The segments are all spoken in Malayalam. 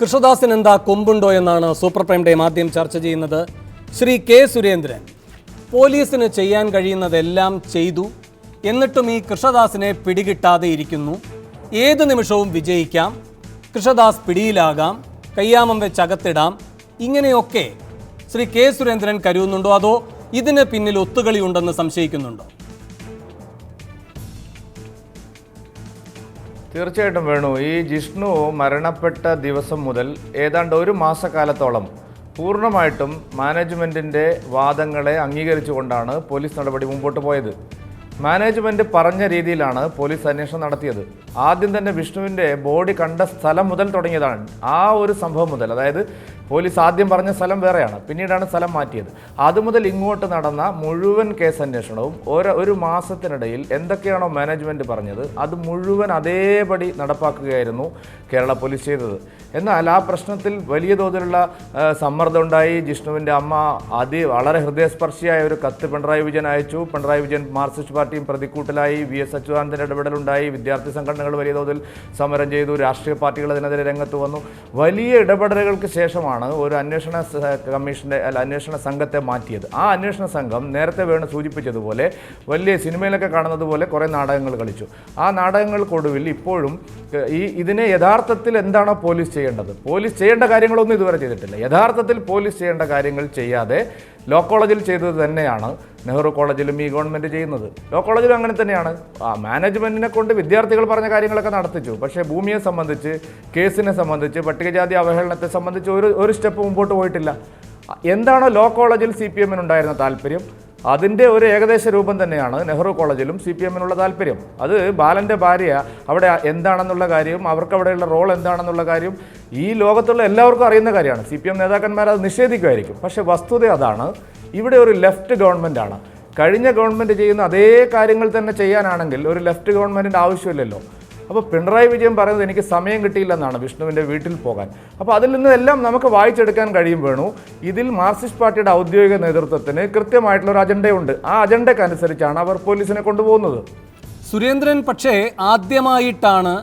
കൃഷ്ണദാസിന് എന്താ കൊമ്പുണ്ടോ എന്നാണ് സൂപ്പർ പ്രൈം ടൈം ആദ്യം ചർച്ച ചെയ്യുന്നത്. ശ്രീ കെ സുരേന്ദ്രൻ പോലീസിന് ചെയ്യാൻ കഴിയുന്നതെല്ലാം ചെയ്തു. എന്നിട്ടും ഈ കൃഷ്ണദാസിനെ പിടികിട്ടാതെ ഇരിക്കുന്നു. ഏത് നിമിഷവും വിജയിക്കാം. കൃഷ്ണദാസ് പിടിയിലാകാം. കയ്യാമം വെച്ച് അകത്തിടാം. ഇങ്ങനെയൊക്കെ ശ്രീ കെ സുരേന്ദ്രൻ കരുതുന്നുണ്ടോ അതോ ഇതിന് പിന്നിൽ ഒത്തുകളിയുണ്ടെന്ന് സംശയിക്കുന്നുണ്ടോ? തീർച്ചയായിട്ടും വേണു. ഈ ജിഷ്ണു മരണപ്പെട്ട ദിവസം മുതൽ ഏതാണ്ട് ഒരു മാസക്കാലത്തോളം പൂർണമായിട്ടും മാനേജ്മെന്റിന്റെ വാദങ്ങളെ അംഗീകരിച്ചുകൊണ്ടാണ് പോലീസ് നടപടി മുമ്പോട്ട് പോയത്. മാനേജ്മെന്റ് പറഞ്ഞ രീതിയിലാണ് പോലീസ് അന്വേഷണം നടത്തിയത്. ആദ്യം തന്നെ വിഷ്ണുവിന്റെ ബോഡി കണ്ട സ്ഥലം മുതൽ തുടങ്ങിയതാണ് ആ ഒരു സംഭവം മുതൽ. അതായത് പോലീസ് ആദ്യം പറഞ്ഞ സ്ഥലം വേറെയാണ്. പിന്നീടാണ് സ്ഥലം മാറ്റിയത്. അതുമുതൽ ഇങ്ങോട്ട് നടന്ന മുഴുവൻ കേസ് അന്വേഷണവും ഒരു ഒരു മാസത്തിനിടയിൽ എന്തൊക്കെയാണോ മാനേജ്മെന്റ് പറഞ്ഞത് അത് മുഴുവൻ അതേപടി നടപ്പാക്കുകയായിരുന്നു കേരള പോലീസ് ചെയ്തത്. എന്നാൽ ആ പ്രശ്നത്തിൽ വലിയ തോതിലുള്ള സമ്മർദ്ദം ഉണ്ടായി. ജിഷ്ണുവിന്റെ അമ്മ അതി വളരെ ഹൃദയസ്പർശിയായ ഒരു കത്ത് പിണറായി വിജയൻ അയച്ചു. പിണറായി വിജയൻ മാർക്സിസ്റ്റ് പാർട്ടിയും പ്രതിക്കൂട്ടിലായി. V S അച്യുതാനന്ദന്റെ ഇടപെടലുണ്ടായി. വിദ്യാർത്ഥി സംഘടനകൾ വലിയ തോതിൽ സമരം ചെയ്തു. രാഷ്ട്രീയ പാർട്ടികൾ അതിനെതിരെ രംഗത്ത് വന്നു. വലിയ ഇടപെടലുകൾക്ക് ശേഷമാണ് ഒരു അന്വേഷണ കമ്മീഷന്റെ അല്ല അന്വേഷണ സംഘത്തെ മാറ്റിയത്. ആ അന്വേഷണ സംഘം നേരത്തെ വേണം സൂചിപ്പിച്ചതുപോലെ വലിയ സിനിമയിലൊക്കെ കാണുന്നത് പോലെ കുറേ നാടകങ്ങൾ കളിച്ചു. ആ നാടകങ്ങൾക്കൊടുവിൽ ഇപ്പോഴും ഈ ഇതിനെ യഥാർത്ഥത്തിൽ എന്താണോ പോലീസ് ചെയ്യേണ്ടത്? പോലീസ് ചെയ്യേണ്ട കാര്യങ്ങളൊന്നും ഇതുവരെ ചെയ്തിട്ടില്ല. യഥാർത്ഥത്തിൽ പോലീസ് ചെയ്യേണ്ട കാര്യങ്ങൾ ചെയ്യാതെ ലോ കോളേജിൽ ചെയ്തത് തന്നെയാണ് നെഹ്റു കോളേജിലും ഈ ഗവൺമെന്റ് ചെയ്യുന്നത്. ലോ കോളേജിലും അങ്ങനെ തന്നെയാണ്. ആ മാനേജ്മെന്റിനെ കൊണ്ട് വിദ്യാർത്ഥികൾ പറഞ്ഞ കാര്യങ്ങളൊക്കെ നടത്തിച്ചു. പക്ഷേ ഭൂമിയെ സംബന്ധിച്ച് കേസിനെ സംബന്ധിച്ച് പട്ടികജാതി അവഹേളനത്തെ സംബന്ധിച്ച് ഒരു ഒരു സ്റ്റെപ്പ് മുമ്പോട്ട് പോയിട്ടില്ല. എന്താണോ ലോ കോളേജിൽ സി പി എമ്മിനുണ്ടായിരുന്ന താല്പര്യം? അതിന്റെ ഒരു ഏകദേശ രൂപം തന്നെയാണ് നെഹ്റു കോളേജിലും സി പി എമ്മിനുള്ള താല്പര്യം. അത് ബാലന്റെ ഭാര്യ അവിടെ എന്താണെന്നുള്ള കാര്യവും അവർക്ക് അവിടെയുള്ള റോൾ എന്താണെന്നുള്ള കാര്യം ഈ ലോകത്തുള്ള എല്ലാവർക്കും അറിയുന്ന കാര്യമാണ്. സി പി എം നേതാക്കന്മാർ അത് നിഷേധിക്കുമായിരിക്കും. പക്ഷേ വസ്തുത അതാണ് ഇവിടെ ഒരു ലെഫ്റ്റ് ഗവൺമെന്റാണ് കഴിഞ്ഞ ഗവൺമെന്റ് ചെയ്യുന്ന അതേ കാര്യങ്ങൾ തന്നെ ചെയ്യാനാണെങ്കിൽ ഒരു ലെഫ്റ്റ് ഗവൺമെന്റിന്റെ ആവശ്യമില്ലല്ലോ. അപ്പോൾ പിണറായി വിജയൻ പറയുന്നത് എനിക്ക് സമയം കിട്ടിയില്ലെന്നാണ് വിഷ്ണുവിന്റെ വീട്ടിൽ പോകാൻ. അപ്പോൾ അതിൽ നിന്നെല്ലാം നമുക്ക് വായിച്ചെടുക്കാൻ കഴിയും വേണു. ഇതിൽ മാർക്സിസ്റ്റ് പാർട്ടിയുടെ ഔദ്യോഗിക നേതൃത്വത്തിന് കൃത്യമായിട്ടുള്ള ഒരു അജണ്ടയുണ്ട് ആ അജണ്ടക്കനുസരിച്ചാണ് അവർ പോലീസിനെ കൊണ്ടുപോകുന്നത്. സുരേന്ദ്രൻ പക്ഷേ ആദ്യമായിട്ടാണ്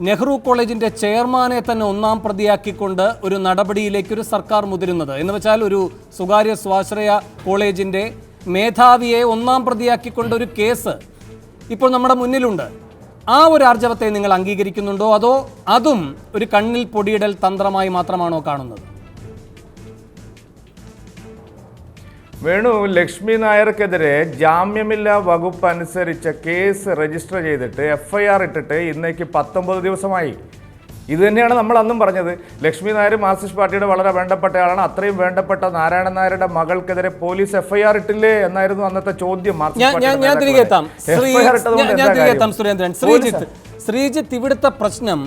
നെഹ്റു കോളേജിന്റെ ചെയർമാനെ തന്നെ ഒന്നാം പ്രതിയാക്കിക്കൊണ്ട് ഒരു നടപടിയിലേക്ക് ഒരു സർക്കാർ മുതിരുന്നത്. എന്ന് വെച്ചാൽ ഒരു സ്വകാര്യ സ്വാശ്രയ കോളേജിന്റെ മേധാവിയെ ഒന്നാം പ്രതിയാക്കിക്കൊണ്ട് ഒരു കേസ് ഇപ്പോൾ നമ്മുടെ മുന്നിലുണ്ട്. ആ ഒരു ആർജവത്തെ നിങ്ങൾ അംഗീകരിക്കുന്നുണ്ടോ? അതോ അതും ഒരു കണ്ണിൽ പൊടിയിടൽ തന്ത്രമായി മാത്രമാണോ കാണുന്നത്? വേണു ലക്ഷ്മി നായർക്കെതിരെ ജാമ്യമില്ലാ വകുപ്പ് അനുസരിച്ച കേസ് രജിസ്റ്റർ ചെയ്തിട്ട് എഫ് ഐ ആർ ഇട്ടിട്ട് ഇന്നേക്ക് പത്തൊമ്പത് ദിവസമായി. ഇത് തന്നെയാണ് നമ്മൾ അന്നും പറഞ്ഞത്. ലക്ഷ്മി നായർ മാർക്സിസ്റ്റ് പാർട്ടിയുടെ വളരെ വേണ്ടപ്പെട്ടയാളാണ് അത്രയും വേണ്ടപ്പെട്ട നാരായണൻ നായരുടെ മകൾക്കെതിരെ പോലീസ് എഫ് ഐ ആർ ഇട്ടില്ലേ എന്നായിരുന്നു അന്നത്തെ ചോദ്യം ശ്രീജിത്ത് ശ്രീജിത്ത് ഇവിടുത്തെ പ്രശ്നം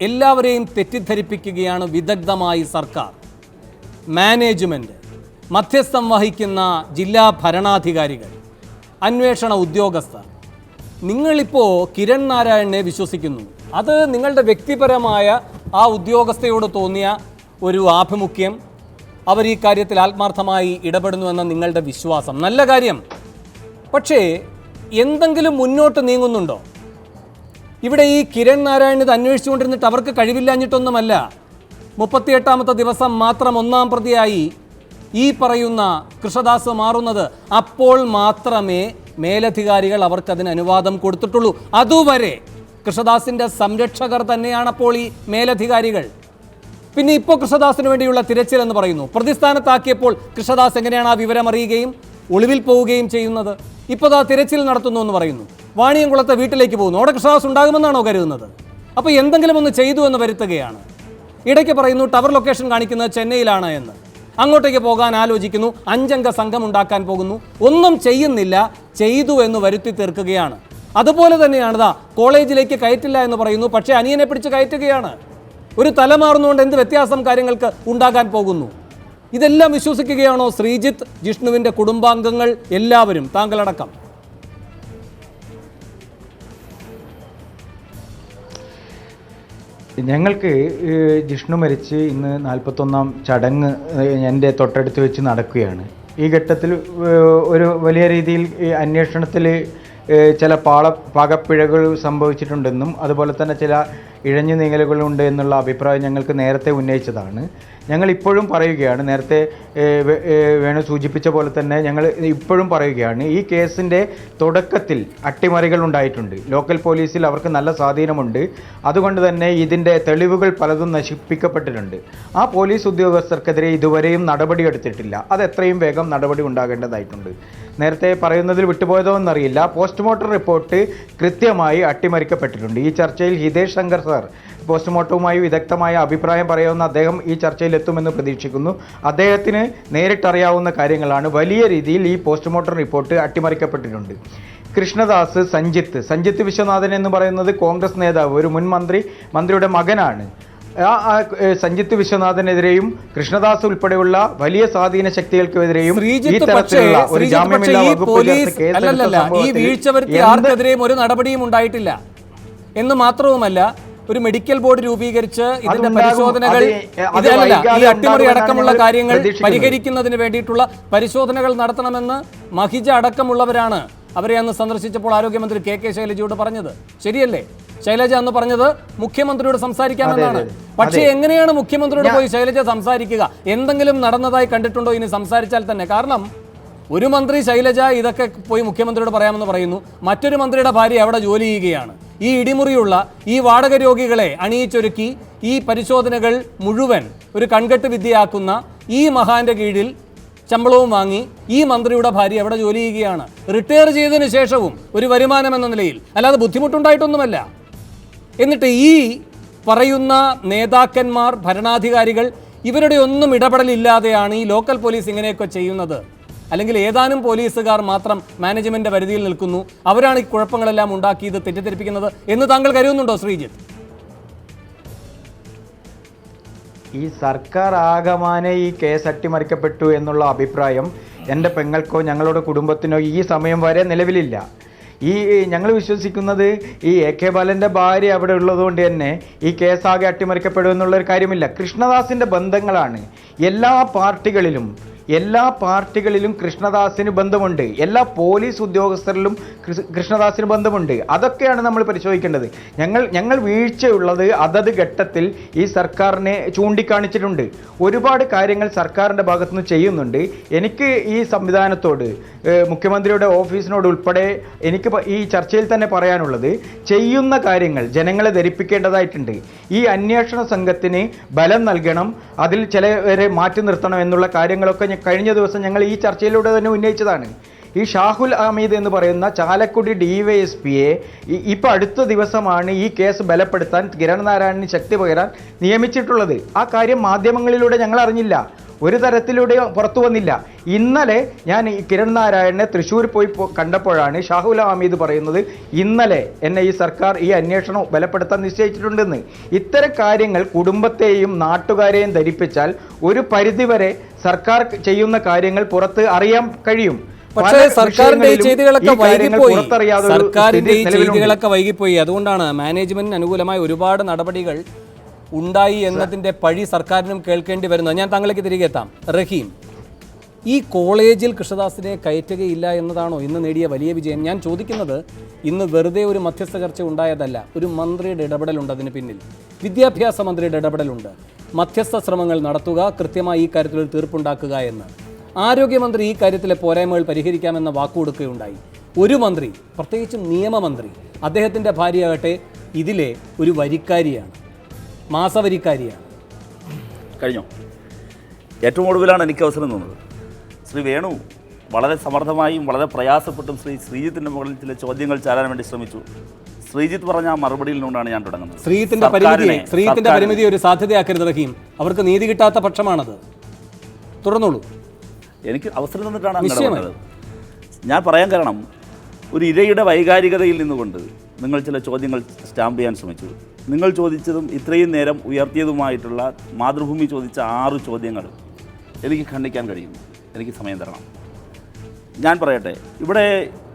എല്ലാവരെയും തെറ്റിദ്ധരിപ്പിക്കുകയാണ് വിദഗ്ധമായി സർക്കാർ. മാനേജ്മെന്റ്. മധ്യസ്ഥം വഹിക്കുന്ന ജില്ലാ ഭരണാധികാരികൾ അന്വേഷണ ഉദ്യോഗസ്ഥർ. നിങ്ങളിപ്പോൾ കിരൺ നാരായണനെ വിശ്വസിക്കുന്നു. അത് നിങ്ങളുടെ വ്യക്തിപരമായ ആ ഉദ്യോഗസ്ഥയോട് തോന്നിയ ഒരു ആഭിമുഖ്യം. അവർ ഈ കാര്യത്തിൽ ആത്മാർത്ഥമായി ഇടപെടുന്നു എന്ന നിങ്ങളുടെ വിശ്വാസം. നല്ല കാര്യം. പക്ഷേ എന്തെങ്കിലും മുന്നോട്ട് നീങ്ങുന്നുണ്ടോ? ഇവിടെ ഈ കിരൺ നാരായണൻ ഇത് അന്വേഷിച്ചുകൊണ്ടിരുന്നിട്ട് അവർക്ക് കഴിവില്ലാഞ്ഞിട്ടൊന്നുമല്ല. മുപ്പത്തിയെട്ടാമത്തെ ദിവസം മാത്രം ഒന്നാം പ്രതിയായി ഈ പറയുന്ന കൃഷദാസ് മാറുന്നത് അപ്പോൾ മാത്രമേ മേലധികാരികൾ അവർക്കതിന് അനുവാദം കൊടുത്തിട്ടുള്ളൂ. അതുവരെ കൃഷദാസിന്റെ സംരക്ഷകർ തന്നെയാണ് അപ്പോൾ ഈ മേലധികാരികൾ. പിന്നെ ഇപ്പോൾ കൃഷ്ണദാസിന് വേണ്ടിയുള്ള തിരച്ചിൽ എന്ന് പറയുന്നു. പ്രതിസ്ഥാനത്താക്കിയപ്പോൾ കൃഷദാസ് എങ്ങനെയാണ് ആ വിവരം അറിയുകയും ഒളിവിൽ പോവുകയും ചെയ്യുന്നത്? ഇപ്പോൾ ആ തിരച്ചിൽ നടത്തുന്നു എന്ന് പറയുന്നു. വാണിയംകുളത്തെ വീട്ടിലേക്ക് പോകുന്നു. അവിടെ കൃഷ്ണദാസ് ഉണ്ടാകുമെന്നാണോ കരുതുന്നത്? അപ്പോൾ എന്തെങ്കിലും ഒന്ന് ചെയ്തു എന്ന് വരുത്തുകയാണ്. ഇടയ്ക്ക് പറയുന്നു ടവർ ലൊക്കേഷൻ കാണിക്കുന്നത് ചെന്നൈയിലാണ് എന്ന്. അങ്ങോട്ടേക്ക് പോകാൻ ആലോചിക്കുന്നു അഞ്ചംഗ സംഘം ഉണ്ടാക്കാൻ പോകുന്നു. ഒന്നും ചെയ്യുന്നില്ല ചെയ്തു എന്ന് വരുത്തി തീർക്കുകയാണ്. അതുപോലെ തന്നെയാണ് ദാ കോളേജിലേക്ക് കയറ്റില്ല എന്ന് പറയുന്നു പക്ഷേ അനിയനെ പിടിച്ച് കയറ്റുകയാണ്. ഒരു തല മാറുന്നതുകൊണ്ട് എന്ത് വ്യത്യാസം കാര്യങ്ങൾക്ക് ഉണ്ടാകാൻ പോകുന്നു? ഇതെല്ലാം വിശ്വസിക്കുകയാണോ ശ്രീജിത്ത് ജിഷ്ണുവിന്റെ കുടുംബാംഗങ്ങൾ എല്ലാവരും താങ്കളടക്കം? ഞങ്ങൾക്ക് ജിഷ്ണു മരിച്ച് ഇന്ന് നാൽപ്പത്തൊന്നാം ചടങ്ങ് എന്റെ തൊട്ടടുത്ത് വെച്ച് നടക്കുകയാണ്. ഈ ഘട്ടത്തിൽ ഒരു വലിയ രീതിയിൽ അന്വേഷണത്തിൽ ചില പാള പാകപ്പിഴകൾ സംഭവിച്ചിട്ടുണ്ടെന്നും അതുപോലെ തന്നെ ചില ഇഴഞ്ഞു നീങ്ങലുകളുണ്ട് എന്നുള്ള അഭിപ്രായം ഞങ്ങൾക്ക് നേരത്തെ ഉന്നയിച്ചതാണ്. ഞങ്ങൾ ഇപ്പോഴും പറയുകയാണ് നേരത്തെ വേണു സൂചിപ്പിച്ച പോലെ തന്നെ ഞങ്ങൾ ഇപ്പോഴും പറയുകയാണ് ഈ കേസിന്റെ തുടക്കത്തിൽ അട്ടിമറികൾ ഉണ്ടായിട്ടുണ്ട്. ലോക്കൽ പോലീസിൽ അവർക്ക് നല്ല സ്വാധീനമുണ്ട്. അതുകൊണ്ട് തന്നെ ഇതിന്റെ തെളിവുകൾ പലതും നശിപ്പിക്കപ്പെട്ടിട്ടുണ്ട്. ആ പോലീസ് ഉദ്യോഗസ്ഥർക്കെതിരെ ഇതുവരെയും നടപടിയെടുത്തിട്ടില്ല. അത് എത്രയും വേഗം നടപടി ഉണ്ടാകേണ്ടതായിട്ടുണ്ട്. നേരത്തെ പറയുന്നതിൽ വിട്ടുപോയതോ എന്നറിയില്ല. പോസ്റ്റ്മോർട്ടം റിപ്പോർട്ട് കൃത്യമായി അട്ടിമറിക്കപ്പെട്ടിട്ടുണ്ട്. ഈ ചർച്ചയിൽ ഹിതേഷ് ശങ്കർ സാർ പോസ്റ്റ്മോർട്ടവുമായി വിദഗ്ധമായ അഭിപ്രായം പറയുന്ന അദ്ദേഹം ഈ ചർച്ചയിൽ എത്തുമെന്ന് പ്രതീക്ഷിക്കുന്നു. അദ്ദേഹത്തിന് നേരിട്ടറിയാവുന്ന കാര്യങ്ങളാണ്. വലിയ രീതിയിൽ ഈ പോസ്റ്റ്മോർട്ടം റിപ്പോർട്ട് അട്ടിമറിക്കപ്പെട്ടിട്ടുണ്ട്. കൃഷ്ണദാസ് സഞ്ജിത്ത്. സഞ്ജിത്ത് വിശ്വനാഥൻ എന്ന് പറയുന്നത് കോൺഗ്രസ് നേതാവ്. ഒരു മുൻ മന്ത്രി മന്ത്രിയുടെ മകനാണ്. സഞ്ജിത്ത് വിശ്വനാഥനെതിരെയും കൃഷ്ണദാസ് ഉൾപ്പെടെയുള്ള വലിയ സ്വാധീന ശക്തികൾക്കെതിരെയും ഈ തരത്തിലുള്ള ഒരു ജാമ്യമില്ലാ വകുപ്പ് ഈ സംഭവത്തിൽ വീഴ്ച വരുത്തിയ ആർക്കെതിരെയും ഒരു നടപടിയും ഉണ്ടായിട്ടില്ല എന്ന് മാത്രവുമല്ല ഒരു മെഡിക്കൽ ബോർഡ് രൂപീകരിച്ച് ഇതിന്റെ. പരിശോധനകൾ ഇതല്ല ഈ അട്ടിമറി അടക്കമുള്ള കാര്യങ്ങൾ. പരിഹരിക്കുന്നതിന് വേണ്ടിയിട്ടുള്ള പരിശോധനകൾ നടത്തണമെന്ന് മഹിജ അടക്കമുള്ളവരാണ് അവരെ അന്ന് സന്ദർശിച്ചപ്പോൾ ആരോഗ്യമന്ത്രി കെ കെ ശൈലജയോട് പറഞ്ഞത് ശരിയല്ലേ ശൈലജ അന്ന് പറഞ്ഞത് മുഖ്യമന്ത്രിയോട് സംസാരിക്കാമെന്നാണ്. പക്ഷേ എങ്ങനെയാണ് മുഖ്യമന്ത്രിയോട് പോയി ശൈലജ സംസാരിക്കുക? എന്തെങ്കിലും നടന്നതായി കണ്ടിട്ടുണ്ടോ ഇനി സംസാരിച്ചാൽ തന്നെ? കാരണം ഒരു മന്ത്രി ശൈലജ ഇതൊക്കെ പോയി മുഖ്യമന്ത്രിയോട് പറയാമെന്ന് പറയുന്നു. മറ്റൊരു മന്ത്രിയുടെ ഭാര്യ അവിടെ ജോലി ചെയ്യുകയാണ്. ഈ ഇടിമുറിയുള്ള ഈ വാടക രോഗികളെ അണിയിച്ചൊരുക്കി ഈ പരിശോധനകൾ മുഴുവൻ ഒരു കൺകെട്ട് വിദ്യയാക്കുന്ന ഈ മഹാന്റെ കീഴിൽ ശമ്പളവും വാങ്ങി ഈ മന്ത്രിയുടെ ഭാര്യ അവിടെ ജോലി ചെയ്യുകയാണ്. റിട്ടയർ ചെയ്തതിന് ശേഷവും ഒരു വരുമാനം എന്ന നിലയിൽ. അല്ലാതെ ബുദ്ധിമുട്ടുണ്ടായിട്ടൊന്നുമല്ല. എന്നിട്ട് ഈ പറയുന്ന നേതാക്കന്മാർ ഭരണാധികാരികൾ ഇവരുടെ ഒന്നും ഇടപെടലില്ലാതെയാണ് ഈ ലോക്കൽ പോലീസ് ഇങ്ങനെയൊക്കെ ചെയ്യുന്നത്. അല്ലെങ്കിൽ ഏതാനും പോലീസുകാർ മാത്രം മാനേജ്മെന്റ് പരിധിയിൽ നിൽക്കുന്നു. അവരാണ് ഈ കുഴപ്പങ്ങളെല്ലാം ഉണ്ടാക്കിയത് തെറ്റിദ്ധരിപ്പിക്കുന്നത് എന്ന് താങ്കൾ കരുതുന്നുണ്ടോ ശ്രീജിത്ത്? ഈ സർക്കാർ ആകമാനെ ഈ കേസ് അട്ടിമറിക്കപ്പെട്ടു എന്നുള്ള അഭിപ്രായം എന്റെ പെങ്ങൾക്കോ ഞങ്ങളുടെ കുടുംബത്തിനോ ഈ സമയം വരെ നിലവിലില്ല. ഈ ഞങ്ങൾ വിശ്വസിക്കുന്നത് ഈ എ കെ ബാലന്റെ ഭാര്യ അവിടെ ഉള്ളതുകൊണ്ട് തന്നെ ഈ കേസാകെ അട്ടിമറിക്കപ്പെടുമെന്നുള്ളൊരു കാര്യമില്ല. കൃഷ്ണദാസിന്റെ ബന്ധങ്ങളാണ്. എല്ലാ പാർട്ടികളിലും എല്ലാ പാർട്ടികളിലും കൃഷ്ണദാസിന് ബന്ധമുണ്ട്. എല്ലാ പോലീസ് ഉദ്യോഗസ്ഥരിലും കൃഷ്ണദാസിന് ബന്ധമുണ്ട്. അതൊക്കെയാണ് നമ്മൾ പരിശോധിക്കേണ്ടത്. ഞങ്ങൾ ഞങ്ങൾ വീഴ്ചയുള്ളത് അതത് ഘട്ടത്തിൽ ഈ സർക്കാരിനെ ചൂണ്ടിക്കാണിച്ചിട്ടുണ്ട്. ഒരുപാട് കാര്യങ്ങൾ സർക്കാരിന്റെ ഭാഗത്തുനിന്ന് ചെയ്യുന്നുണ്ട്. എനിക്ക് ഈ സംവിധാനത്തോട് മുഖ്യമന്ത്രിയുടെ ഓഫീസിനോട് ഉൾപ്പെടെ എനിക്ക് ഈ ചർച്ചയിൽ തന്നെ പറയാനുള്ളത് ചെയ്യുന്ന കാര്യങ്ങൾ ജനങ്ങളെ ധരിപ്പിക്കേണ്ടതായിട്ടുണ്ട്. ഈ അന്വേഷണ സംഘത്തിന് ബലം നൽകണം. അതിൽ ചിലവരെ മാറ്റി നിർത്തണം എന്നുള്ള കാര്യങ്ങളൊക്കെ കഴിഞ്ഞ ദിവസം ഞങ്ങൾ ഈ ചർച്ചയിലൂടെ തന്നെ ഉന്നയിച്ചതാണ്. ഈ ഷാഹുൽ അമീദ് എന്ന് പറയുന്ന ചാലക്കുടി ഡിവൈഎസ് പിയെ ഇപ്പം അടുത്ത ദിവസമാണ് ഈ കേസ് ബലപ്പെടുത്താൻ കിരൺ നാരായണന് ശക്തി പകരാൻ നിയമിച്ചിട്ടുള്ളത്. ആ കാര്യം മാധ്യമങ്ങളിലൂടെ ഞങ്ങൾ അറിഞ്ഞില്ല. ഒരു തരത്തിലൂടെയും പുറത്തു വന്നില്ല. ഇന്നലെ ഞാൻ ഈ കിരൺ നാരായണനെ തൃശ്ശൂർ പോയി കണ്ടപ്പോഴാണ് ഷാഹുൽ ഹമീദ് പറയുന്നത് ഇന്നലെ എന്നെ ഈ സർക്കാർ ഈ അന്വേഷണം ബലപ്പെടുത്താൻ നിശ്ചയിച്ചിട്ടുണ്ടെന്ന്. ഇത്തരം കാര്യങ്ങൾ കുടുംബത്തെയും നാട്ടുകാരെയും ധരിപ്പിച്ചാൽ ഒരു പരിധിവരെ സർക്കാർ ചെയ്യുന്ന കാര്യങ്ങൾ പുറത്ത് അറിയാൻ കഴിയും. പക്ഷേ സർക്കാരിന്റെ ഈ ചെയ്തികളൊക്കെ വൈകിപ്പോയി. സർക്കാരിന്റെ ഈ ചെയ്തികളൊക്കെ വൈകിപ്പോയി. അതുകൊണ്ടാണ് മാനേജ്മെന്റിന് അനുകൂലമായ ഒരുപാട് നടപടികൾ ഉണ്ടായി എന്നതിന്റെ പഴി സർക്കാരിനും കേൾക്കേണ്ടി വരുന്നത് ഞാൻ താങ്കളേക്ക് തിരികെ എത്താം. റഹീം ഈ കോളേജിൽ കൃഷ്ണദാസിനെ കയറ്റുകയില്ല എന്നതാണോ ഇന്ന് നേടിയ വലിയ വിജയം? ഞാൻ ചോദിക്കുന്നത് ഇന്ന് വെറുതെ ഒരു മധ്യസ്ഥ ചർച്ച ഉണ്ടായതല്ല ഒരു മന്ത്രിയുടെ ഇടപെടലുണ്ട് അതിന് പിന്നിൽ. വിദ്യാഭ്യാസ മന്ത്രിയുടെ ഇടപെടലുണ്ട്. മധ്യസ്ഥ ശ്രമങ്ങൾ നടത്തുക കൃത്യമായി ഈ കാര്യത്തിൽ ഒരു തീർപ്പുണ്ടാക്കുക എന്ന്. ആരോഗ്യമന്ത്രി ഈ കാര്യത്തിലെ പോരായ്മകൾ പരിഹരിക്കാമെന്ന വാക്കുകൊടുക്കുകയുണ്ടായി. ഒരു മന്ത്രി പ്രത്യേകിച്ചും നിയമമന്ത്രി അദ്ദേഹത്തിന്റെ ഭാര്യയാകട്ടെ ഇതിലെ ഒരു വരിക്കാരിയാണ്. മാസവരിക്കാരിയാണ്. കഴിഞ്ഞോ? ഏറ്റവും ഒടുവിലാണ് എനിക്ക് അവസരം തോന്നുന്നത്. ശ്രീ വേണു വളരെ സമർത്ഥമായും വളരെ പ്രയാസപ്പെട്ടും ശ്രീ ശ്രീജിത്തിന്റെ മുകളിൽ ചില ചോദ്യങ്ങൾ ചാരാൻ വേണ്ടി ശ്രമിച്ചു. ശ്രീജിത്ത് പറഞ്ഞ ആ മറുപടിയിൽ നിന്നുകൊണ്ടാണ് ഞാൻ തുടങ്ങുന്നത്. ശ്രീത്തിന്റെ പരിമിതി ശ്രീജിത്തിന്റെ പരിമിതി ഒരു സാധ്യതയാക്കരുത് റഹീം. അവർക്ക് നീതി കിട്ടാത്ത പക്ഷമാണത്. തുടർന്നോളൂ. എനിക്ക് അവസരം തന്നിട്ടാണ്. ഞാൻ പറയാൻ കാരണം ഒരു ഇരയുടെ വൈകാരികതയിൽ നിന്നുകൊണ്ട് നിങ്ങൾ ചില ചോദ്യങ്ങൾ സ്റ്റാമ്പ് ചെയ്യാൻ ശ്രമിച്ചു. നിങ്ങൾ ചോദിച്ചതും ഇത്രയും നേരം ഉയർത്തിയതുമായിട്ടുള്ള മാതൃഭൂമി ചോദിച്ച ആറ് ചോദ്യങ്ങൾ എനിക്ക് ഖണ്ഡിക്കാൻ കഴിയും എനിക്ക് സമയം തരണം. ഞാൻ പറയട്ടെ ഇവിടെ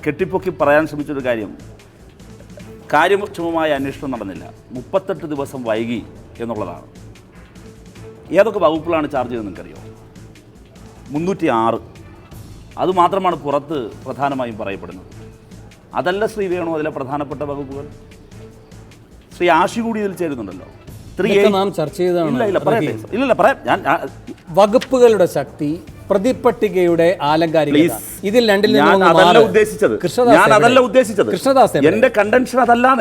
കെട്ടിപ്പൊക്കി പറയാൻ ശ്രമിച്ചൊരു കാര്യം. കാര്യക്ഷമമായ അന്വേഷണം നടന്നില്ല. മുപ്പത്തെട്ട് ദിവസം വൈകി എന്നുള്ളതാണ്. ഏതൊക്കെ വകുപ്പുകളാണ് ചാർജ് ചെയ്തത് നിങ്ങൾക്കറിയോ? മുന്നൂറ്റി ആറ് അതുമാത്രമാണ് പുറത്ത് പ്രധാനമായും പറയപ്പെടുന്നത്. അതല്ല ശ്രീ വേണു അതിലെ പ്രധാനപ്പെട്ട വകുപ്പുകൾ? ശ്രീ ആഷി കൂടി ഇതിൽ ചേരുന്നുണ്ടല്ലോ. ത്രീ നാം ചർച്ച ചെയ്തതാണ്. ഇല്ല ഇല്ല പറയട്ടെ. ഇല്ല പറയാം. ഞാൻ വകുപ്പുകളുടെ ശക്തി പ്രതിപട്ടികയുടെ ആലങ്കാരികത. ഇതിൽ രണ്ടിൽ ഞാൻ അതല്ല. ഉദ്ദേശിച്ചത്. ഞാൻ അതല്ല എവിടെ? ഉദ്ദേശിച്ചത്. കൃഷ്ണദാസ്? എന്റെ കണ്ടൻഷൻ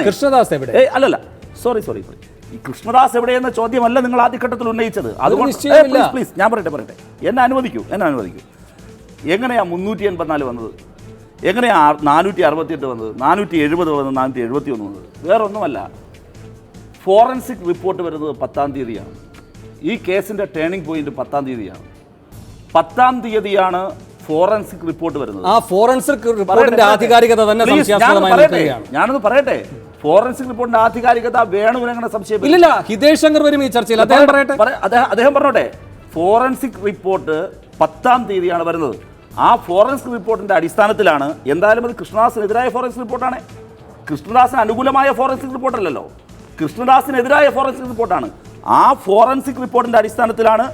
കൃഷ്ണദാസ് എവിടെ? അല്ലല്ല. സോറി സോറി ഈ കൃഷ്ണദാസ് എവിടെയെന്ന ചോദ്യമല്ല നിങ്ങൾ ആദ്യഘട്ടത്തിൽ ഉന്നയിച്ചത്. നിശ്ചയമില്ല. പ്ലീസ് ഞാൻ പറയട്ടെ പറയട്ടെ. എന്നെ അനുവദിക്കൂ എന്നെ അനുവദിക്കൂ. എങ്ങനെയാ മുന്നൂറ്റി എൺപത്തിനാല് വന്നത്? എങ്ങനെയാ നാനൂറ്റി അറുപത്തിയെട്ട് വന്നത്? നാനൂറ്റി എഴുപത് വന്നത്? നാനൂറ്റി എഴുപത്തി ഒന്ന് വന്നത്? വേറൊന്നുമല്ല. ഫോറൻസിക് റിപ്പോർട്ട് വരുന്നത് പത്താം തീയതിയാണ്. ഈ കേസിന്റെ ടേണിംഗ് പോയിന്റ് പത്താം തീയതിയാണ്. പത്താം തീയതിയാണ് ഫോറൻസിക് റിപ്പോർട്ട് വരുന്നത്. ആ ഫോറൻസിക് റിപ്പോർട്ടിന്റെ ആധികാരികത തന്നെ ഞാനൊന്ന് പറയട്ടെ. ഫോറൻസിക് റിപ്പോർട്ടിന്റെ ആധികാരികത വേണമെങ്കിൽ സംശയം ഇല്ല ഹിതേഷ് ശങ്കർ വരും ഈ ചർച്ചയിൽ. അദ്ദേഹം പറയട്ടെ അദ്ദേഹം പറഞ്ഞോട്ടെ. ഫോറൻസിക് റിപ്പോർട്ട് പത്താം തീയതിയാണ് വരുന്നത്. ആ ഫോറൻസിക് റിപ്പോർട്ടിന്റെ അടിസ്ഥാനത്തിലാണ് എന്തായാലും അത് കൃഷ്ണദാസിനെതിരായ ഫോറൻസിക് റിപ്പോർട്ടാണ്. കൃഷ്ണദാസിന് അനുകൂലമായ ഫോറൻസിക് റിപ്പോർട്ടല്ലല്ലോ. കൃഷ്ണദാസിനെതിരായ ഫോറൻസിക് റിപ്പോർട്ടാണ്. ആ ഫോറൻസിക് റിപ്പോർട്ടിന്റെ അടിസ്ഥാനത്തിലാണ്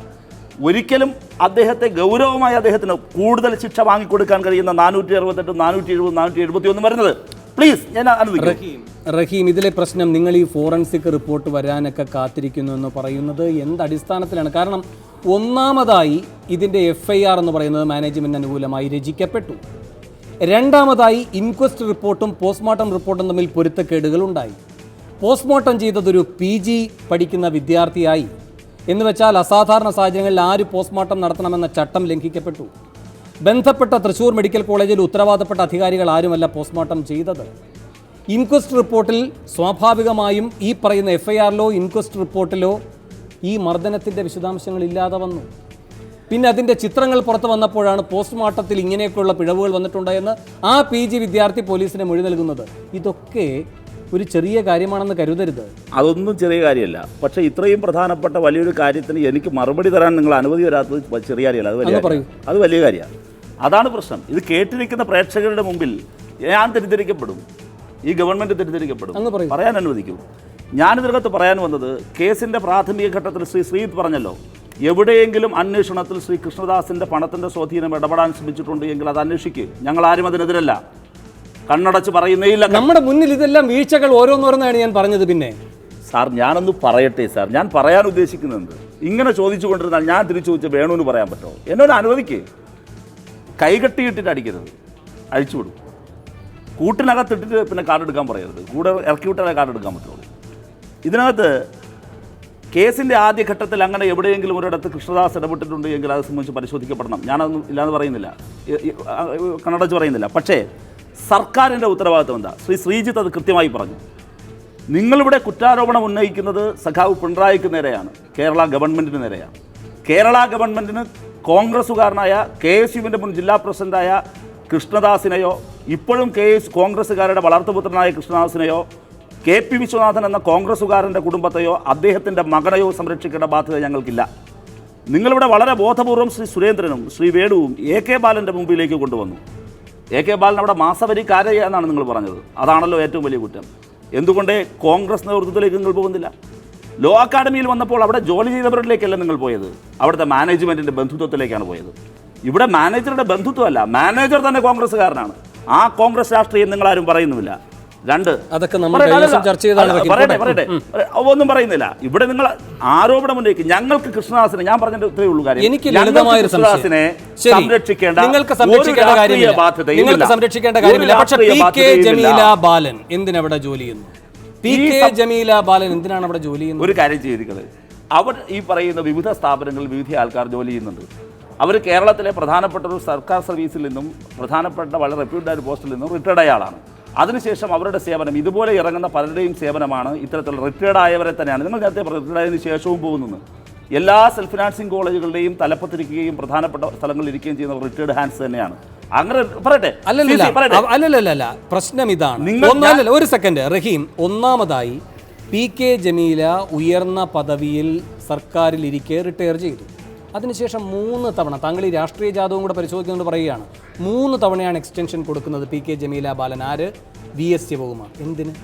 ഒരിക്കലും അദ്ദേഹത്തെ ഗൗരവമായി അദ്ദേഹത്തിന് കൂടുതൽ ശിക്ഷ വാങ്ങിക്കൊടുക്കാൻ കഴിയുന്ന നാനൂറ്റി അറുപത്തെട്ട് നാനൂറ്റി എഴുപത് നാനൂറ്റി എഴുപത്തി ഒന്ന് വരുന്നത്. പ്ലീസ് ഞാൻ റഹീം ഇതിലെ പ്രശ്നം നിങ്ങൾ ഈ ഫോറൻസിക് റിപ്പോർട്ട് വരാനൊക്കെ കാത്തിരിക്കുന്നു എന്ന് പറയുന്നത് എന്ത് അടിസ്ഥാനത്തിലാണ്? കാരണം ഒന്നാമതായി ഇതിന്റെ എഫ് ഐ ആർ എന്ന് പറയുന്നത് മാനേജ്മെന്റ് അനുകൂലമായി രചിക്കപ്പെട്ടു. രണ്ടാമതായി ഇൻക്വസ്റ്റ് റിപ്പോർട്ടും പോസ്റ്റ്മോർട്ടം റിപ്പോർട്ടും തമ്മിൽ പൊരുത്തക്കേടുകൾ ഉണ്ടായി. പോസ്റ്റ്മോർട്ടം ചെയ്തതൊരു പി ജി പഠിക്കുന്ന വിദ്യാർത്ഥിയായി. എന്ന് വെച്ചാൽ അസാധാരണ സാഹചര്യങ്ങളിൽ ആര് പോസ്റ്റ്മോർട്ടം നടത്തണമെന്ന ചട്ടം ലംഘിക്കപ്പെട്ടു. ബന്ധപ്പെട്ട തൃശൂർ മെഡിക്കൽ കോളേജിൽ ഉത്തരവാദപ്പെട്ട അധികാരികൾ ആരുമല്ല പോസ്റ്റ്മോർട്ടം ചെയ്തത്. ഇൻക്വസ്റ്റ് റിപ്പോർട്ടിൽ സ്വാഭാവികമായും ഈ പറയുന്ന എഫ് ഐ ആറിലോ ഇൻക്വസ്റ്റ് റിപ്പോർട്ടിലോ ഈ മർദ്ദനത്തിന്റെ വിശദാംശങ്ങൾ ഇല്ലാതെ വന്നു. പിന്നെ അതിന്റെ ചിത്രങ്ങൾ പുറത്തു വന്നപ്പോഴാണ് പോസ്റ്റ്മോർട്ടത്തിൽ ഇങ്ങനെയൊക്കെയുള്ള പിഴവുകൾ വന്നിട്ടുണ്ടെന്ന് ആ പി ജി വിദ്യാർത്ഥി പോലീസിന് മൊഴി നൽകുന്നത്. ഇതൊക്കെ ഒരു ചെറിയ കാര്യമാണെന്ന് കരുതരുത്. അതൊന്നും ചെറിയ കാര്യമല്ല. പക്ഷെ ഇത്രയും പ്രധാനപ്പെട്ട വലിയൊരു കാര്യത്തിന് എനിക്ക് മറുപടി തരാൻ നിങ്ങൾ അനുമതി വരാത്തത് ചെറിയ കാര്യമല്ല. അത് വലിയ അത് വലിയ കാര്യമാണ്. അതാണ് പ്രശ്നം. ഇത് കേട്ടിരിക്കുന്ന പ്രേക്ഷകരുടെ മുമ്പിൽ ഞാൻ തെറ്റിദ്ധരിക്കപ്പെടും. ഈ ഗവൺമെന്റ് തെറ്റിദ്ധരിക്കപ്പെടും. പറയാൻ അനുവദിക്കൂ. ഞാനിതിനകത്ത് പറയാൻ വന്നത് കേസിന്റെ പ്രാഥമിക ഘട്ടത്തിൽ ശ്രീ ശ്രീത് പറഞ്ഞല്ലോ. എവിടെയെങ്കിലും അന്വേഷണത്തിൽ ശ്രീ കൃഷ്ണദാസിന്റെ പണത്തിന്റെ സ്വാധീനം ഇടപെടാൻ ശ്രമിച്ചിട്ടുണ്ട് എങ്കിൽ അത് അന്വേഷിക്കുക ഞങ്ങൾ ആരും അതിനെതിരല്ല. കണ്ണടച്ച് പറയുന്നേയില്ല നമ്മുടെ മുന്നിൽ ഇതെല്ലാം വീഴ്ചകൾ ഓരോന്നോരോന്നാണ് ഞാൻ പറഞ്ഞത് പിന്നെ. സാർ ഞാനൊന്ന് പറയട്ടെ സാർ. ഞാൻ പറയാൻ ഉദ്ദേശിക്കുന്നുണ്ട്. ഇങ്ങനെ ചോദിച്ചു കൊണ്ടിരുന്നാൽ ഞാൻ തിരിച്ചു ചോദിച്ച വേണുവിന് പറയാൻ പറ്റുമോ? എന്നോട് അനുവദിക്കേ. കൈകെട്ടിയിട്ടിട്ട് അടിക്കരുത്. അഴിച്ചുവിടും കൂട്ടിനകത്തിട്ടിട്ട് പിന്നെ കാർഡ് എടുക്കാൻ പറയരുത്. കൂടെ ഇറക്കി വിട്ടാലേ കാർഡ് എടുക്കാൻ പറ്റുള്ളൂ. ഇതിനകത്ത് കേസിന്റെ ആദ്യഘട്ടത്തിൽ അങ്ങനെ എവിടെയെങ്കിലും ഒരിടത്ത് കൃഷ്ണദാസ് ഇടപെട്ടിട്ടുണ്ട് എങ്കിൽ അത് സംബന്ധിച്ച് പരിശോധിക്കപ്പെടണം. ഞാനതൊന്നും ഇല്ലാന്ന് പറയുന്നില്ല. കണ്ണടച്ച് പറയുന്നില്ല. പക്ഷേ സർക്കാരിന്റെ ഉത്തരവാദിത്വം എന്താ? ശ്രീ ശ്രീജിത്ത് അത് കൃത്യമായി പറഞ്ഞു. നിങ്ങളിവിടെ കുറ്റാരോപണം ഉന്നയിക്കുന്നത് സഖാവ് പിണറായിക്ക് നേരെയാണ് കേരള ഗവൺമെന്റിന് നേരെയാണ്. കേരള ഗവൺമെന്റിന് കോൺഗ്രസ്സുകാരനായ കെ എസ് യുവിന്റെ മുൻ ജില്ലാ പ്രസിഡന്റായ കൃഷ്ണദാസിനെയോ ഇപ്പോഴും കെ എസ് കോൺഗ്രസ്സുകാരുടെ വളർത്തുപുത്രനായ കൃഷ്ണദാസിനെയോ കെ പി വിശ്വനാഥൻ എന്ന കോൺഗ്രസ്സുകാരന്റെ കുടുംബത്തെയോ അദ്ദേഹത്തിന്റെ മകനെയോ സംരക്ഷിക്കേണ്ട ബാധ്യത ഞങ്ങൾക്കില്ല. നിങ്ങളിവിടെ വളരെ ബോധപൂർവം ശ്രീ സുരേന്ദ്രനും ശ്രീ വേണുവും എ കെ ബാലന്റെ മുമ്പിലേക്ക് കൊണ്ടുവന്നു. എ കെ ബാലൻ അവിടെ മാസവരിക്കാരയ എന്നാണ് നിങ്ങൾ പറഞ്ഞത്. അതാണല്ലോ ഏറ്റവും വലിയ കുറ്റം. എന്തുകൊണ്ട് കോൺഗ്രസ് നേതൃത്വത്തിലേക്ക് നിങ്ങൾ പോകുന്നില്ല? ലോ അക്കാഡമിയിൽ വന്നപ്പോൾ അവിടെ ജോലി ചെയ്തവരിലേക്കല്ല നിങ്ങൾ പോയത്? അവിടുത്തെ മാനേജ്മെന്റിന്റെ ബന്ധുത്വത്തിലേക്കാണ് പോയത്. ഇവിടെ മാനേജറുടെ ബന്ധുത്വമല്ല മാനേജർ തന്നെ കോൺഗ്രസ്സുകാരനാണ്. ആ കോൺഗ്രസ് രാഷ്ട്രീയം നിങ്ങളാരും പറയുന്നുമില്ല. രണ്ട്. അതൊക്കെ നമ്മൾ. ചർച്ച റഹീം. പറയട്ടെ പറയട്ടെ. ഒന്നും പറയുന്നില്ല. ഇവിടെ നിങ്ങൾ ആരോപണം ഉന്നയിക്കും. ഞങ്ങൾക്ക് കൃഷ്ണദാസിനെ ഞാൻ പറഞ്ഞിട്ട് ഇത്രയേ ഉള്ളൂ കാര്യം. എനിക്ക് ലളിതമായ കൃഷ്ണദാസിനെ സംരക്ഷിക്കേണ്ട നിങ്ങൾക്ക് സംരക്ഷിക്കേണ്ട കാര്യമില്ല. നിങ്ങൾക്ക് സംരക്ഷിക്കേണ്ട കാര്യമില്ല. പക്ഷെ പി കെ ജമീല ബാലൻ എന്തിനവിടെ ജോലി ചെയ്യുന്നു? പി കെ ജമീല ബാലൻ എന്തിനാണ് അവിടെ ജോലി ചെയ്യുന്നത്? ഒരു കാര്യം ചെയ്തിരിക്കുന്നത് അവർ ഈ പറയുന്ന വിവിധ സ്ഥാപനങ്ങളിൽ വിവിധ ആൾക്കാർ ജോലി ചെയ്യുന്നുണ്ട്. അവർ കേരളത്തിലെ പ്രധാനപ്പെട്ട ഒരു സർക്കാർ സർവീസിൽ നിന്നും പ്രധാനപ്പെട്ട വളരെ റെപ്യൂട്ടഡ് ആയ പോസ്റ്റിൽ നിന്നും റിട്ടയർഡ് ആയ ആളാണ് അതിനുശേഷം അവരുടെ സേവനം ഇതുപോലെ ഇറങ്ങുന്ന പലരുടെയും സേവനമാണ് ഇത്തരത്തിലുള്ള റിട്ടയർഡ് ആയവരെ തന്നെയാണ്. നിങ്ങൾ നേരത്തെ റിട്ടയർഡ് ആയതിനു ശേഷവും പോകുന്നത്. എല്ലാ സെൽഫ് ഫിനാൻസിങ് കോളേജുകളുടെയും തലപ്പത്തിരിക്കുകയും പ്രധാനപ്പെട്ട സ്ഥലങ്ങളിൽ ഇരിക്കുകയും ചെയ്യുന്ന റിട്ടയർഡ് ഹാൻഡ്സ് തന്നെയാണ്. അങ്ങനെ പറയട്ടെ. അല്ലല്ല പ്രശ്നം ഇതാണ്. ഒരു സെക്കൻഡ് റഹീം ഒന്നാമതായി പി കെ ജമീല ഉയർന്ന പദവിയിൽ സർക്കാരിൽ ഇരിക്കെ റിട്ടയർ ചെയ്തു. അതിനുശേഷം മൂന്ന് തവണ താങ്കൾ ഈ രാഷ്ട്രീയ ജാതവും കൂടെ പരിശോധിക്കുന്നത് പറയുകയാണ്. മൂന്ന് തവണയാണ് എക്സ്റ്റൻഷൻ കൊടുക്കുന്നത് പി കെ ജമീല ബാലൻ. ആര്? V S Sivakumar. എന്തിന്?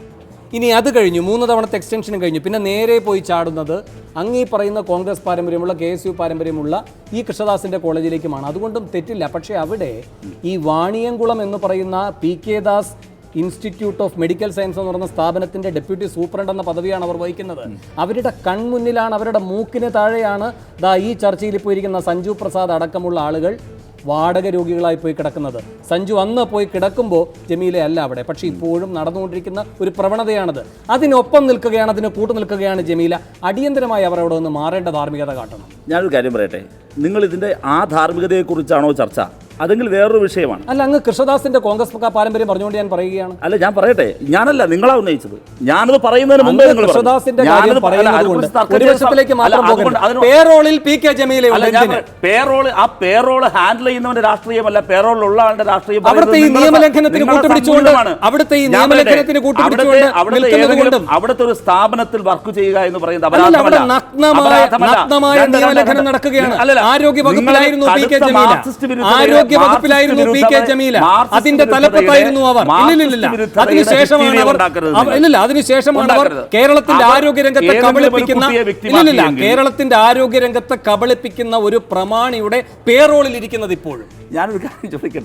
ഇനി അത് കഴിഞ്ഞു മൂന്ന് തവണത്തെ എക്സ്റ്റൻഷനും കഴിഞ്ഞു. പിന്നെ നേരെ പോയി ചാടുന്നത് അങ്ങീ പറയുന്ന കോൺഗ്രസ് പാരമ്പര്യമുള്ള കെ എസ് യു പാരമ്പര്യമുള്ള ഈ കൃഷ്ണദാസിന്റെ കോളേജിലേക്കുമാണ്. അതുകൊണ്ടും തെറ്റില്ല. പക്ഷേ അവിടെ ഈ വാണിയംകുളം എന്ന് പറയുന്ന P K Das institute of medical science എന്ന് പറയുന്ന സ്ഥാപനത്തിന്റെ ഡെപ്യൂട്ടി സൂപ്രണ്ട് എന്ന പദവിയാണ് അവർ വഹിക്കുന്നത്. അവരുടെ കൺമുന്നിലാണ് അവരുടെ മൂക്കിന് താഴെയാണ് ദാ ഈ ചർച്ചയിൽ പോയിരിക്കുന്ന സഞ്ജു പ്രസാദ് അടക്കമുള്ള ആളുകൾ വാടക രോഗികളായി പോയി കിടക്കുന്നത്. സഞ്ജു അന്ന് പോയി കിടക്കുമ്പോൾ ജമീല അല്ല അവിടെ. പക്ഷേ ഇപ്പോഴും നടന്നുകൊണ്ടിരിക്കുന്ന ഒരു പ്രവണതയാണത്. അതിനൊപ്പം നിൽക്കുകയാണ് അതിന് കൂട്ടു നിൽക്കുകയാണ് ജമീല. അടിയന്തരമായി അവർ അവിടെ നിന്ന് മാറേണ്ട ധാർമ്മികത കാട്ടണം. ഞാനൊരു കാര്യം പറയട്ടെ? നിങ്ങൾ ഇതിന്റെ ആ ധാർമ്മികതയെക്കുറിച്ചാണോ ചർച്ച? അതെങ്കിൽ വേറൊരു വിഷയമാണ്. അല്ല അങ്ങ് കൃഷ്ണദാസിന്റെ കോൺഗ്രസ് പാരമ്പര്യം പറഞ്ഞുകൊണ്ട് ഞാൻ പറയുകയാണ്. അല്ല ഞാൻ പറയട്ടെ. ഞാനല്ല നിങ്ങളാ ഉന്നയിച്ചത്. ഞാനത് പറയുന്നതിന് മുമ്പേ നിങ്ങൾ. കൃഷ്ണദാസിന്റെ കാര്യം പറയുന്നത് ഒരു ചെയ്യാൻ മാത്രം പേറോളിൽ പി കെ അല്ല പേറോൾ ആ പേറോൾ ഹാൻഡിൽ ചെയ്യുന്നവന്റെ രാഷ്ട്രീയമല്ല. പേറോളിലുള്ള ആളുടെ രാഷ്ട്രീയം അവിടുത്തെ ഈ നിയമലംഘനത്തിന് കൂട്ടുപിടിച്ചുകൊണ്ടാണ് കൂട്ടുപിടിച്ചുകൊണ്ട് അവിടുത്തെ ഈ നിയമലംഘനത്തിന് കൂട്ടുപിടിച്ചുകൊണ്ട് അവിടുത്തെ- ഒരു സ്ഥാപനത്തിൽ വർക്ക് ചെയ്യുക എന്ന് പറയുന്നത് അപരാധമല്ല. നിയമലംഘനം നടക്കുകയാണ്. ആരോഗ്യ വകുപ്പിലായിരുന്നു പി കെ ജമീല. വിരുദ്ധതയുടെ- ആരോഗ്യ വകുപ്പിലായിരുന്നു പി കെ ജമീല. അതിന്റെ തലപ്പത്തായിരുന്നു അവർ. ഇല്ലില്ല അതിനുശേഷമാണ് അവർ. ഇല്ലില്ല അതിനുശേഷമാണ് അവർ കേരളത്തിന്റെ ആരോഗ്യ രംഗത്തെ കബളിപ്പിക്കുന്ന ഇല്ലില്ല കേരളത്തിന്റെ ആരോഗ്യ രംഗത്തെ കബളിപ്പിക്കുന്ന ഒരു പ്രമാണിയുടെ പേറോളിൽ ഇരിക്കുന്നത് ഇപ്പോഴും. ഞാനൊരു കാര്യം ചോദിക്കട്ടെ?